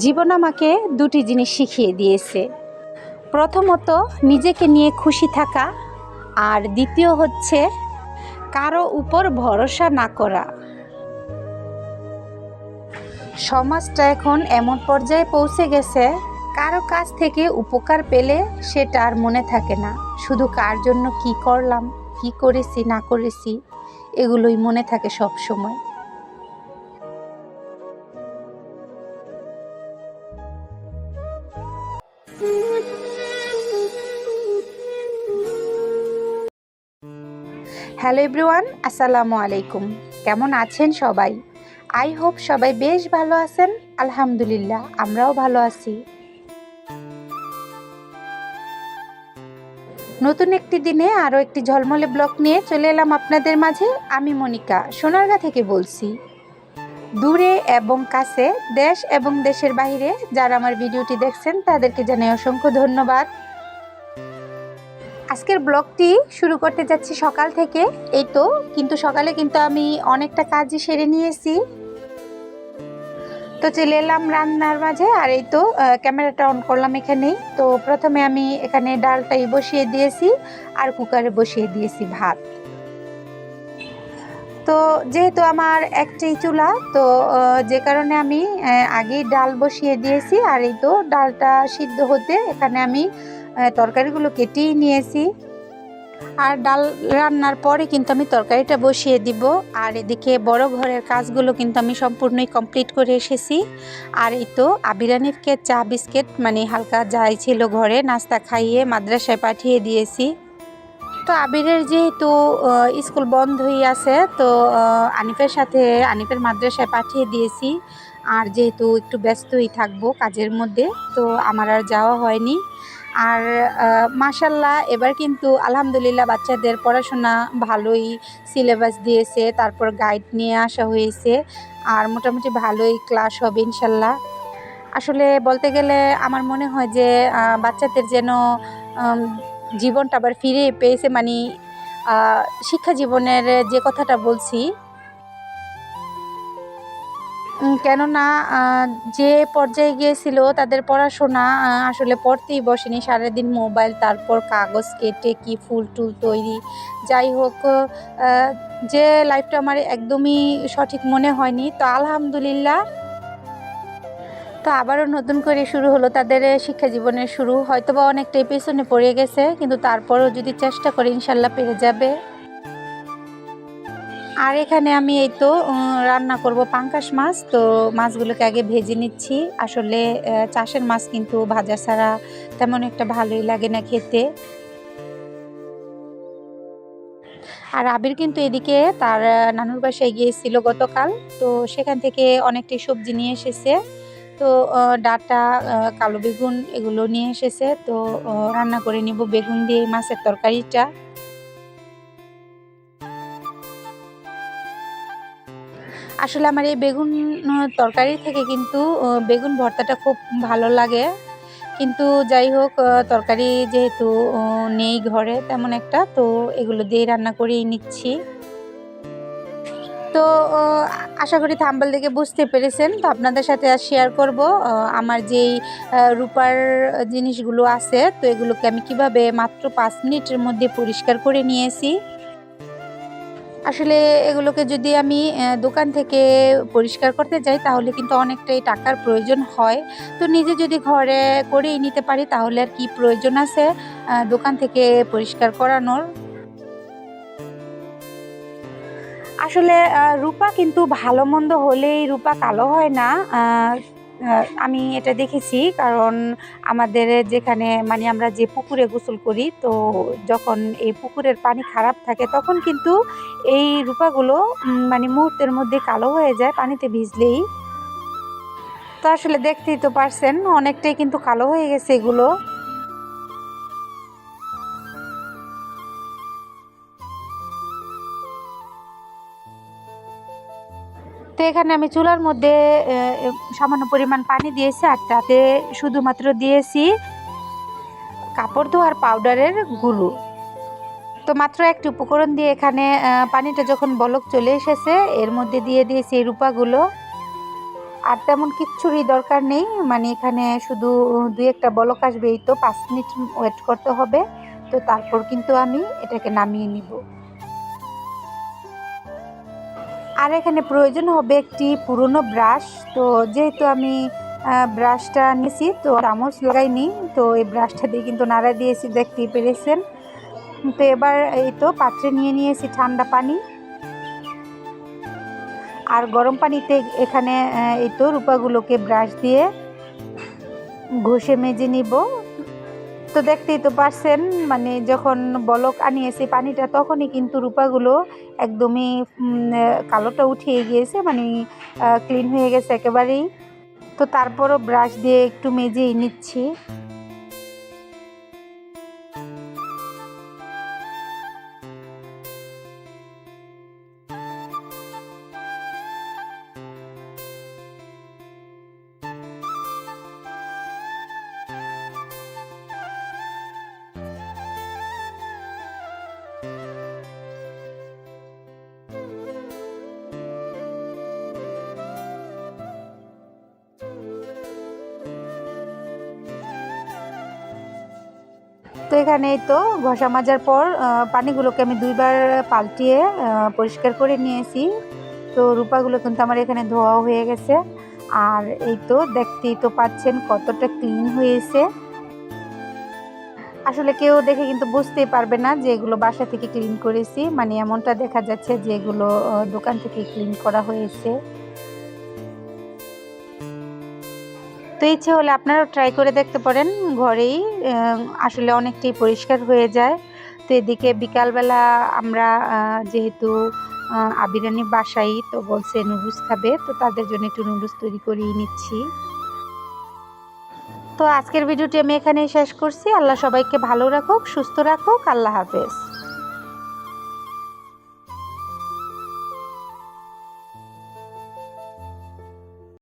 জীবন আমাকে দুটি জিনিস শিখিয়ে দিয়েছে। প্রথমত, নিজেকে নিয়ে খুশি থাকা আর দ্বিতীয় হচ্ছে, কারও উপর ভরসা না করা। সমাজটা এখন এমন পর্যায়ে পৌঁছে গেছে, কারও কাছ থেকে উপকার পেলে সেটা আর মনে থাকে না। শুধু কার জন্য কি করলাম, কি করেছি, না করেছি, এগুলোই মনে থাকে সব সময় হ্যালো এভরিওয়ান, আসসালামু আলাইকুম। কেমন আছেন সবাই? আই হোপ সবাই বেশ ভালো আছেন। আলহামদুলিল্লাহ, আমরাও ভালো আছি। নতুন একটি দিনে আরও একটি ঝলমলে ব্লগ নিয়ে চলে এলাম আপনাদের মাঝে। আমি মনিকা, সোনারগা থেকে বলছি। দূরে এবং কাছে, দেশ এবং দেশের বাইরে যারা আমার ভিডিওটি দেখছেন, তাদেরকে জানাই অসংখ্য ধন্যবাদ। আজকের ব্লগটি শুরু করতে যাচ্ছি সকাল থেকে। এই তো, কিন্তু সকালে কিন্তু আমি অনেকটা কাজই সেরে নিয়েছি। তো চলে এলাম রান্নার মাঝে, আর এই তো ক্যামেরাটা অন করলাম এখানেই তো প্রথমে আমি এখানে ডালটাই বসিয়ে দিয়েছি, আর কুকারে বসিয়ে দিয়েছি ভাত। তো যেহেতু আমার একটাই চুলা, তো যে কারণে আমি আগেই ডাল বসিয়ে দিয়েছি, আর এই তো ডালটা সিদ্ধ হতে এখানে আমি তরকারিগুলো কেটেই নিয়েছি। আর ডাল রান্নার পরে কিন্তু আমি তরকারিটা বসিয়ে দিব। আর এদিকে বড় ঘরের কাজগুলো কিন্তু আমি সম্পূর্ণই কমপ্লিট করে এসেছি। আর এই তো আবিরানিফকে চা, বিস্কিট মানে হালকা যাই ছিল ঘরে, নাস্তা খাইয়ে মাদ্রাসায় পাঠিয়ে দিয়েছি। তো আবিরের যেহেতু স্কুল বন্ধই আছে, তো আনিফের সাথে আনিফের মাদ্রাসায় পাঠিয়ে দিয়েছি। আর যেহেতু একটু ব্যস্তই থাকব কাজের মধ্যে, তো আমার আর যাওয়া হয়নি। আর মাশাল্লাহ এবার কিন্তু আলহামদুলিল্লাহ বাচ্চাদের পড়াশোনা ভালোই সিলেবাস দিয়েছে, তারপর গাইড নিয়ে আসা হয়েছে, আর মোটামুটি ভালোই ক্লাস হবে ইনশাল্লাহ আসলে বলতে গেলে আমার মনে হয় যে বাচ্চাদের যেন জীবনটা আবার ফিরে পেয়েছে মানে শিক্ষা জীবনের যে কথাটা বলছি কেননা যে পর্যায়ে গিয়েছিল তাদের পড়াশোনা আসলে পড়তেই বসেনি। সারাদিন মোবাইল, তারপর কাগজ কেটে কি ফুল টুল তৈরি। যাই হোক যে লাইফটা আমার একদমই সঠিক মনে হয়নি। তো আলহামদুলিল্লাহ। তো আবারও নতুন করে শুরু হলো তাদের শিক্ষা জীবনের শুরু। হয়তো বা অনেকটাই পেছনে পড়ে গেছে, কিন্তু তারপরও যদি চেষ্টা করে, ইনশাল্লাহ পেরে যাবে। আর এখানে আমি এই তো রান্না করব পাঙ্কাশ মাছ। তো মাছগুলোকে আগে ভেজে নিচ্ছি। আসলে চাষের মাছ কিন্তু ভাজা ছাড়া তেমন একটা ভালোই লাগে না খেতে। আর আবির কিন্তু এদিকে তার নানুর বাসায় গিয়েছিল গতকাল। তো সেখান থেকে অনেকটাই সবজি নিয়ে এসেছে। তো ডাটা কালো বেগুন এগুলো নিয়ে এসেছে। তো রান্না করে নিব বেগুন দিয়ে মাছের তরকারিটা। আসলে আমার এই বেগুন তরকারি থেকে কিন্তু বেগুন ভর্তাটা খুব ভালো লাগে। কিন্তু যাই হোক তরকারি যেহেতু নেই ঘরে তেমন একটা, তো এগুলো দিয়ে রান্না করেই নিচ্ছি। তো আশা করি থাম্বল দেখে বুঝতে পেরেছেন। তো আপনাদের সাথে আর শেয়ার করব আমার যেই রূপার জিনিসগুলো আছে, তো এগুলোকে আমি কীভাবে মাত্র পাঁচ মিনিটের মধ্যে পরিষ্কার করে নিয়েছি। আসলে এগুলোকে যদি আমি দোকান থেকে পরিষ্কার করতে যাই, তাহলে কিন্তু অনেকটাই টাকার প্রয়োজন হয়। তো নিজে যদি ঘরে করেই নিতে পারি, তাহলে আর কি প্রয়োজন আছে দোকান থেকে পরিষ্কার করানোর? আসলে রূপা কিন্তু ভালো মন্দ হলেই রূপা কালো হয় না। আমি এটা দেখেছি কারণ আমাদের যেখানে মানে আমরা যে পুকুরে গোসল করি, তো যখন এই পুকুরের পানি খারাপ থাকে, তখন কিন্তু এই রূপাগুলো মানে মুহূর্তের মধ্যে কালো হয়ে যায়, পানিতে ভিজলেই। তো আসলে দেখতেই তো পারছেন, অনেকটাই কিন্তু কালো হয়ে গেছে এগুলো। তো এখানে আমি চুলার মধ্যে সামান্য পরিমাণ পানি দিয়েছি, আর তাতে শুধুমাত্র দিয়েছি কাপড় ধোয়ার পাউডারের গুঁড়ো। তো মাত্র একটি উপকরণ দিয়ে এখানে পানিটা যখন বলক চলে এসেছে, এর মধ্যে দিয়ে দিয়েছি এই রূপাগুলো। আর তেমন কিচ্ছুরই দরকার নেই মানে এখানে শুধু দুই একটা বলক আসবে এই তো, পাঁচ মিনিট ওয়েট করতে হবে। তো তারপর কিন্তু আমি এটাকে নামিয়ে নিব। আর এখানে প্রয়োজন হবে একটি পুরনো ব্রাশ। তো যেহেতু আমি ব্রাশটা নিয়েছি, তো চামচ লাগাইনি। তো এই ব্রাশটা দিয়ে কিন্তু নাড়া দিয়েছি, দেখতেই পেরেছেন। তো এবার এই তো পাত্রে নিয়ে নিয়েছি ঠান্ডা পানি। আর গরম পানিতে এখানে এই তো রূপাগুলোকে ব্রাশ দিয়ে ঘষে মেজে নিব। তো দেখতেই তো পারছেন মানে যখন বলক আনিয়েছে পানিটা, তখনই কিন্তু রূপাগুলো একদমই কালোটা উঠিয়ে গিয়েছে মানে ক্লিন হয়ে গেছে একেবারেই। তো তারপরও ব্রাশ দিয়ে একটু মেজেই নিচ্ছি। তো এখানে তো ঘষা মাজার পর পানিগুলোকে আমি দুইবার পাল্টিয়ে পরিষ্কার করে নিয়েছি। তো রূপাগুলো কিন্তু আমার এখানে ধোয়া হয়ে গেছে। আর এই তো দেখতেই তো পাচ্ছেন কতটা ক্লিন হয়েছে। আসলে কেউ দেখে কিন্তু বুঝতেই পারবে না যে এগুলো বাসা থেকে ক্লিন করেছি। মানে এমনটা দেখা যাচ্ছে যে এগুলো দোকান থেকে ক্লিন করা হয়েছে। তো ইচ্ছে হলে আপনারাও ট্রাই করে দেখতে পারেন ঘরেই আসলে অনেকটাই পরিষ্কার হয়ে যায়। তো এদিকে বিকালবেলা আমরা যেহেতু আবিরানি বাসাই তো বলছে নুডলস খাবে, তো তাদের জন্য একটু নুডলস তৈরি করিয়ে নিচ্ছি। তো আজকের ভিডিওটি আমি এখানেই শেষ করছি। আল্লাহ সবাইকে ভালো রাখুক, সুস্থ রাখুক। আল্লাহ হাফেজ।